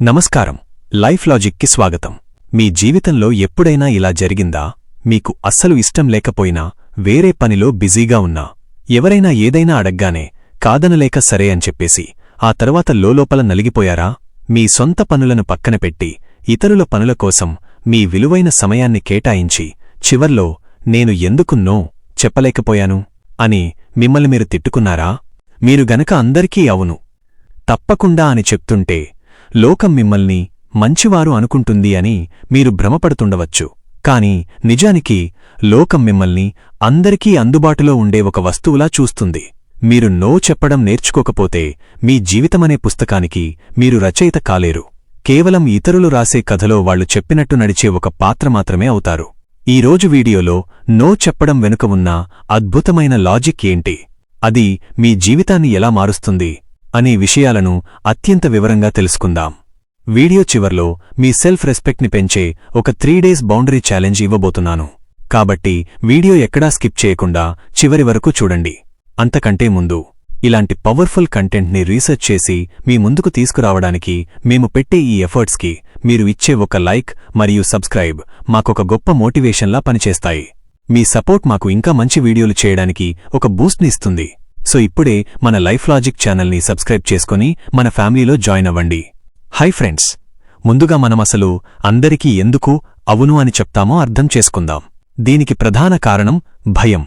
నమస్కారం. లైఫ్ లాజిక్కి స్వాగతం. మీ జీవితంలో ఎప్పుడైనా ఇలా జరిగిందా? మీకు అస్సలు ఇష్టం లేకపోయినా వేరే పనిలో బిజీగా ఉన్నా ఎవరైనా ఏదైనా అడగ్గానే కాదనలేక సరే అని చెప్పేసి ఆ తర్వాత లోలోపల నలిగిపోయారా? మీ సొంత పనులను పక్కన పెట్టి ఇతరుల పనుల కోసం మీ విలువైన సమయాన్ని కేటాయించి చివర్లో నేను ఎందుకు నో చెప్పలేకపోయాను అని మిమ్మల్ని మీరు తిట్టుకున్నారా? మీరు గనక అందరికీ అవును తప్పకుండా అని చెప్తుంటే లోకం మిమ్మల్ని మంచివారు అనుకుంటుంది అని మీరు భ్రమపడుతుండవచ్చు. కాని నిజానికి లోకం మిమ్మల్ని అందరికీ అందుబాటులో ఉండే ఒక వస్తువులా చూస్తుంది. మీరు నో చెప్పడం నేర్చుకోకపోతే మీ జీవితమనే పుస్తకానికి మీరు రచయిత కాలేరు. కేవలం ఇతరులు రాసే కథలో వాళ్ళు చెప్పినట్టు నడిచే ఒక పాత్ర మాత్రమే అవుతారు. ఈ రోజు వీడియోలో నో చెప్పడం వెనుక ఉన్న అద్భుతమైన లాజిక్ ఏంటి? అది మీ జీవితాన్ని ఎలా మారుస్తుంది? అనే విషయాలను అత్యంత వివరంగా తెలుసుకుందాం. వీడియో చివర్లో మీ సెల్ఫ్ రెస్పెక్ట్ని పెంచే ఒక త్రీ డేస్ బౌండరీ ఛాలెంజ్ ఇవ్వబోతున్నాను. కాబట్టి వీడియో ఎక్కడా స్కిప్ చేయకుండా చివరి వరకు చూడండి. అంతకంటే ముందు ఇలాంటి పవర్ఫుల్ కంటెంట్ని రీసెర్చ్ చేసి మీ ముందుకు తీసుకురావడానికి మేము పెట్టే ఈ ఎఫర్ట్స్కి మీరు ఇచ్చే ఒక లైక్ మరియు సబ్స్క్రైబ్ మాకొక గొప్ప మోటివేషన్లా పనిచేస్తాయి. మీ సపోర్ట్ మాకు ఇంకా మంచి వీడియోలు చేయడానికి ఒక బూస్ట్ని ఇస్తుంది. సో ఇప్పుడే మన లైఫ్ లాజిక్ ఛానల్ని సబ్స్క్రైబ్ చేసుకుని మన ఫ్యామిలీలో జాయిన్ అవ్వండి. హై ఫ్రెండ్స్ ముందుగా మనమసలు అందరికీ ఎందుకు అవును అని చెప్తామో అర్థం చేసుకుందాం. దీనికి ప్రధాన కారణం భయం.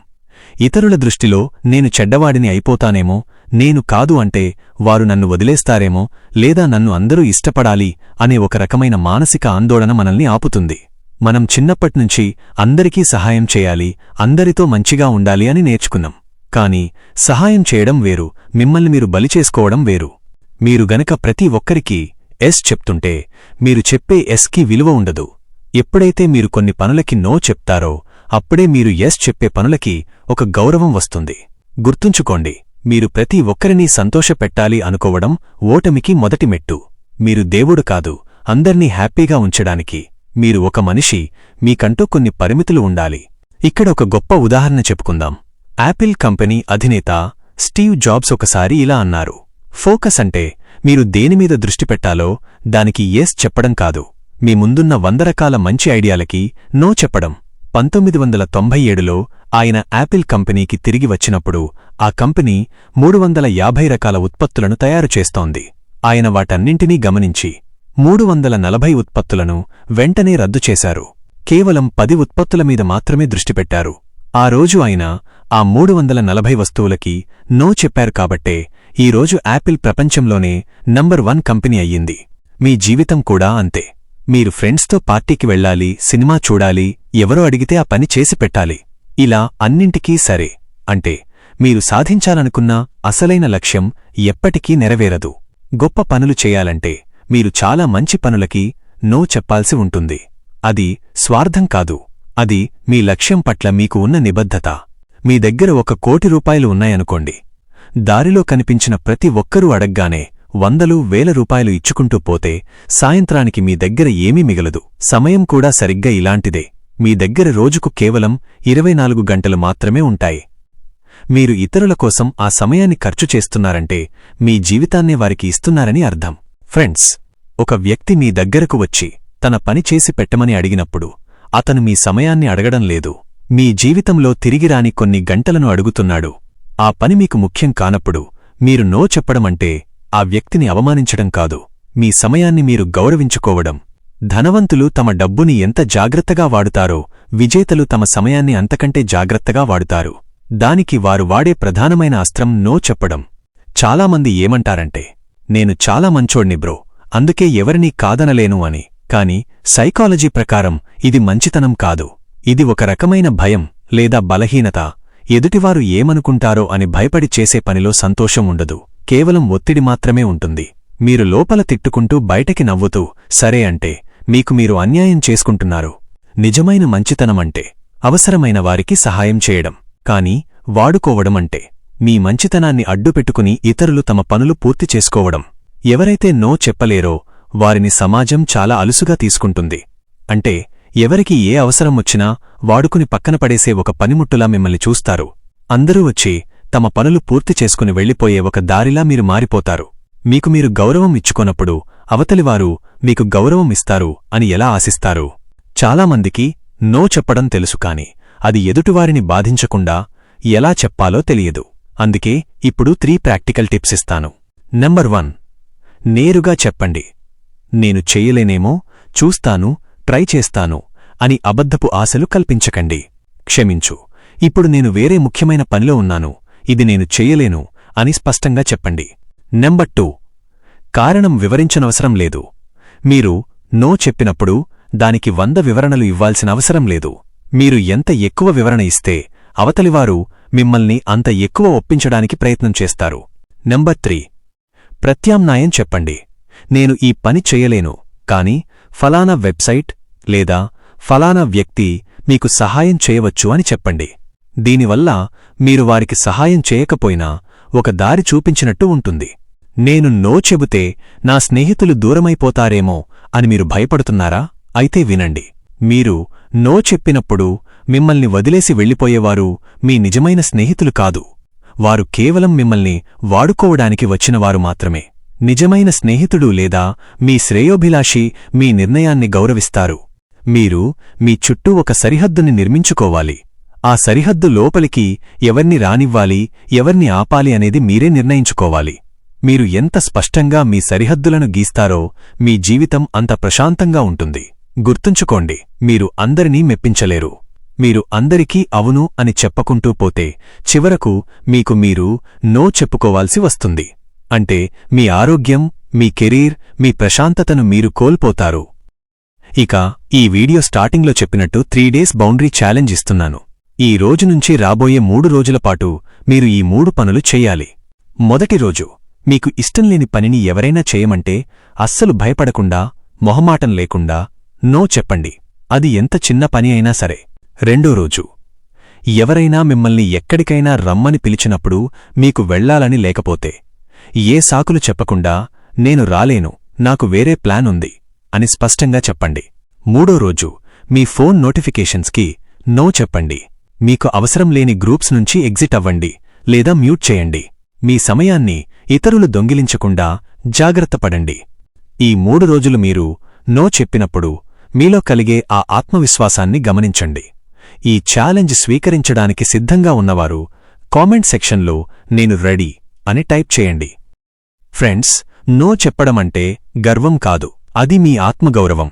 ఇతరుల దృష్టిలో నేను చెడ్డవాడిని అయిపోతానేమో నేను కాదు అంటే వారు నన్ను వదిలేస్తారేమో లేదా నన్ను అందరూ ఇష్టపడాలి అనే ఒక రకమైన మానసిక ఆందోళన మనల్ని ఆపుతుంది. మనం చిన్నప్పట్నుంచి అందరికీ సహాయం చేయాలి అందరితో మంచిగా ఉండాలి అని నేర్చుకున్నాం. కాని సహాయం చేయడం వేరు మిమ్మల్ని మీరు బలి చేసుకోవడం వేరు. మీరు గనక ప్రతి ఒక్కరికి ఎస్ చెప్తుంటే మీరు చెప్పే ఎస్కి విలువ ఉండదు. ఎప్పుడైతే మీరు కొన్ని పనులకి నో చెప్తారో అప్పుడే మీరు ఎస్ చెప్పే పనులకి ఒక గౌరవం వస్తుంది. గుర్తుంచుకోండి మీరు ప్రతి ఒక్కరినీ సంతోషపెట్టాలి అనుకోవడం ఓటమికి మొదటి మెట్టు. మీరు దేవుడు కాదు అందర్నీ హ్యాపీగా ఉంచడానికి. మీరు ఒక మనిషి మీకంటూ కొన్ని పరిమితులు ఉండాలి. ఇక్కడ ఒక గొప్ప ఉదాహరణ చెప్పుకుందాం. యాపిల్ కంపెనీ అధినేత స్టీవ్ జాబ్స్ ఒకసారి ఇలా అన్నారు. ఫోకస్ అంటే మీరు దేనిమీద దృష్టి పెట్టాలో దానికి ఎస్ చెప్పడం కాదు. మీ ముందున్న వంద రకాల మంచి ఐడియాలకి నో చెప్పడం. పంతొమ్మిది వందల తొంభై ఏడులో ఆయన యాపిల్ కంపెనీకి తిరిగి వచ్చినప్పుడు ఆ కంపెనీ మూడు వందల యాభై రకాల ఉత్పత్తులను తయారు చేస్తోంది. ఆయన వాటన్నింటినీ గమనించి మూడు వందల నలభై ఉత్పత్తులను వెంటనే రద్దు చేశారు. కేవలం పది ఉత్పత్తుల మీద మాత్రమే దృష్టిపెట్టారు ఆ రోజు ఆయన ఆ మూడు వందల నలభై వస్తువులకి నో చెప్పారు కాబట్టే ఈరోజు యాపిల్ ప్రపంచంలోనే నంబర్ వన్ కంపెనీ అయ్యింది. మీ జీవితం కూడా అంతే. మీరు ఫ్రెండ్స్తో పార్టీకి వెళ్ళాలి సినిమా చూడాలి ఎవరో అడిగితే ఆ పని చేసి పెట్టాలి. ఇలా అన్నింటికీ సరే. అంటే మీరు సాధించాలనుకున్న అసలైన లక్ష్యం ఎప్పటికీ నెరవేరదు. గొప్ప పనులు చేయాలంటే మీరు చాలా మంచి పనులకి నో చెప్పాల్సి ఉంటుంది. అది స్వార్థం కాదు. అది మీ లక్ష్యం పట్ల మీకు ఉన్న నిబద్ధత. మీ దగ్గర ఒక కోటి రూపాయలు ఉన్నాయనుకోండి. దారిలో కనిపించిన ప్రతి ఒక్కరూ అడగ్గానే వందలు వేల రూపాయలు ఇచ్చుకుంటూ పోతే సాయంత్రానికి మీ దగ్గర ఏమీ మిగలదు. సమయం కూడా సరిగ్గా ఇలాంటిదే. మీ దగ్గర రోజుకు కేవలం ఇరవై నాలుగు గంటలు మాత్రమే ఉంటాయి. మీరు ఇతరుల కోసం ఆ సమయాన్ని ఖర్చు చేస్తున్నారంటే మీ జీవితాన్నే వారికి ఇస్తున్నారని అర్థం. ఫ్రెండ్స్ ఒక వ్యక్తి మీ దగ్గరకు వచ్చి తన పని చేసి పెట్టమని అడిగినప్పుడు అతను మీ సమయాన్ని అడగడం లేదు. మీ జీవితంలో తిరిగిరాని కొన్ని గంటలను అడుగుతున్నాడు. ఆ పని మీకు ముఖ్యం కానప్పుడు మీరు నో చెప్పడమంటే ఆ వ్యక్తిని అవమానించడం కాదు. మీ సమయాన్ని మీరు గౌరవించుకోవడం. ధనవంతులు తమ డబ్బుని ఎంత జాగ్రత్తగా వాడుతారో విజేతలు తమ సమయాన్ని అంతకంటే జాగ్రత్తగా వాడుతారు. దానికి వారు వాడే ప్రధానమైన అస్త్రం నో చెప్పడం. చాలామంది ఏమంటారంటే నేను చాలా మంచోణ్ణి బ్రో అందుకే ఎవరినీ కాదనలేను అని. కాని సైకాలజీ ప్రకారం ఇది మంచితనం కాదు. ఇది ఒక రకమైన భయం లేదా బలహీనత. ఎదుటివారు ఏమనుకుంటారో అని భయపడి చేసే పనిలో సంతోషం ఉండదు. కేవలం ఒత్తిడి మాత్రమే ఉంటుంది. మీరు లోపల తిట్టుకుంటూ బయటకి నవ్వుతూ సరే అంటే మీకు మీరు అన్యాయం చేసుకుంటున్నారు. నిజమైన మంచితనమంటే అవసరమైన వారికి సహాయం చేయడం. కాని వాడుకోవడమంటే మీ మంచితనాన్ని అడ్డుపెట్టుకుని ఇతరులు తమ పనులు పూర్తి చేసుకోవడం. ఎవరైతే నో చెప్పలేరో వారిని సమాజం చాలా అలుసుగా తీసుకుంటుంది. అంటే ఎవరికి ఏ అవసరం వచ్చినా వాడుకుని పక్కన పడేసే ఒక పనిముట్టులా మిమ్మల్ని చూస్తారు. అందరూ వచ్చి తమ పనులు పూర్తి చేసుకుని వెళ్ళిపోయే ఒక దారిలా మీరు మారిపోతారు. మీకు మీరు గౌరవం ఇచ్చుకొనప్పుడు అవతలివారు మీకు గౌరవం ఇస్తారు అని ఎలా ఆశిస్తారు? చాలామందికి నో చెప్పడం తెలుసు కాని అది ఎదుటివారిని బాధించకుండా ఎలా చెప్పాలో తెలియదు. అందుకే ఇప్పుడు త్రీ ప్రాక్టికల్ టిప్స్ ఇస్తాను. నెంబర్ వన్ నేరుగా చెప్పండి. నేను చెయ్యలేనేమో చూస్తాను ట్రై చేస్తాను అని అబద్ధపు ఆశలు కల్పించకండి. క్షమించు. ఇప్పుడు నేను వేరే ముఖ్యమైన పనిలో ఉన్నాను. ఇది నేను చెయ్యలేను అని స్పష్టంగా చెప్పండి. Number two. కారణం వివరించనవసరం లేదు. మీరు నో చెప్పినప్పుడు దానికి వంద వివరణలు ఇవ్వాల్సిన అవసరం లేదు. మీరు ఎంత ఎక్కువ వివరణ ఇస్తే అవతలివారు మిమ్మల్ని అంత ఎక్కువ ఒప్పించడానికి ప్రయత్నం చేస్తారు. Number three. ప్రత్యామ్నాయం చెప్పండి. నేను ఈ పని చెయ్యలేను కాని ఫలానా వెబ్సైట్ లేదా ఫలానా వ్యక్తి మీకు సహాయం చేయవచ్చు అని చెప్పండి. దీనివల్ల మీరు వారికి సహాయం చేయకపోయినా ఒక దారి చూపించినట్టు ఉంటుంది. నేను నో చెబితే నా స్నేహితులు దూరమైపోతారేమో అని మీరు భయపడుతున్నారా? అయితే వినండి. మీరు నో చెప్పినప్పుడు మిమ్మల్ని వదిలేసి వెళ్ళిపోయేవారు మీ నిజమైన స్నేహితులు కాదు. వారు కేవలం మిమ్మల్ని వాడుకోవడానికి వచ్చినవారు మాత్రమే. నిజమైన స్నేహితుడు లేదా మీ శ్రేయోభిలాషి మీ నిర్ణయాన్ని గౌరవిస్తారు. మీరు మీ చుట్టూ ఒక సరిహద్దుని నిర్మించుకోవాలి. ఆ సరిహద్దు లోపలికి ఎవర్ని రానివ్వాలి ఎవర్ని ఆపాలి అనేది మీరే నిర్ణయించుకోవాలి. మీరు ఎంత స్పష్టంగా మీ సరిహద్దులను గీస్తారో మీ జీవితం అంత ప్రశాంతంగా ఉంటుంది. గుర్తుంచుకోండి మీరు అందరినీ మెప్పించలేరు. మీరు అందరికీ అవును అని చెప్పకుంటూ పోతే చివరకు మీకు మీరు నో చెప్పుకోవాల్సి వస్తుంది. అంటే మీ ఆరోగ్యం మీ కెరీర్ మీ ప్రశాంతతను మీరు కోల్పోతారు. ఇక ఈ వీడియో స్టార్టింగ్లో చెప్పినట్టు త్రీ డేస్ బౌండరీ ఛాలెంజ్ ఇస్తున్నాను. ఈ రోజు నుంచి రాబోయే మూడు రోజుల పాటు మీరు ఈ మూడు పనులు చెయ్యాలి మొదటి రోజు మీకు ఇష్టంలేని పనిని ఎవరైనా చేయమంటే అస్సలు భయపడకుండా మొహమాటం లేకుండా నో చెప్పండి. అది ఎంత చిన్న పని అయినా సరే. రెండో రోజు ఎవరైనా మిమ్మల్ని ఎక్కడికైనా రమ్మని పిలిచినప్పుడు మీకు వెళ్ళాలని లేకపోతే ఏ సాకులు చెప్పకుండా నేను రాలేను నాకు వేరే ప్లాన్ ఉంది అని స్పష్టంగా చెప్పండి. మూడో రోజు మీ ఫోన్ నోటిఫికేషన్స్కి నో చెప్పండి. మీకు అవసరం లేని గ్రూప్స్ నుంచి ఎగ్జిట్ అవ్వండి లేదా మ్యూట్ చేయండి. మీ సమయాన్ని ఇతరులు దొంగిలించకుండా జాగ్రత్తపడండి ఈ మూడు రోజులు మీరు నో చెప్పినప్పుడు మీలో కలిగే ఆ ఆత్మవిశ్వాసాన్ని గమనించండి. ఈ ఛాలెంజ్ స్వీకరించడానికి సిద్ధంగా ఉన్నవారు కామెంట్ సెక్షన్లో నేను రెడీ అని టైప్ చేయండి. ఫ్రెండ్స్ నో చెప్పడమంటే గర్వం కాదు. అది మీ ఆత్మగౌరవం.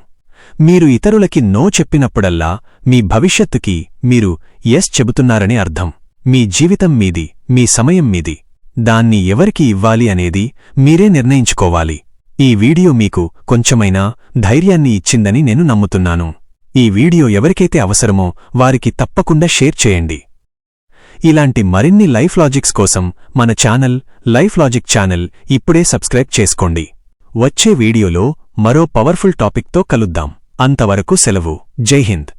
మీరు ఇతరులకి నో చెప్పినప్పుడల్లా మీ భవిష్యత్తుకి మీరు ఎస్ చెబుతున్నారని అర్థం. మీ జీవితం మీది మీ సమయం మీది. దాన్ని ఎవరికి ఇవ్వాలి అనేది మీరే నిర్ణయించుకోవాలి. ఈ వీడియో మీకు కొంచెమైనా ధైర్యాన్ని ఇచ్చిందని నేను నమ్ముతున్నాను. ఈ వీడియో ఎవరికైతే అవసరమో వారికి తప్పకుండా షేర్ చేయండి. ఇలాంటి మరిన్ని లైఫ్ లాజిక్స్ కోసం మన ఛానల్ లైఫ్ లాజిక్ ఛానల్ ఇప్పుడే సబ్స్క్రైబ్ చేసుకోండి. వచ్చే వీడియోలో మరో పవర్ఫుల్ టాపిక్తో కలుద్దాం. అంతవరకు సెలవు. జై హింద్.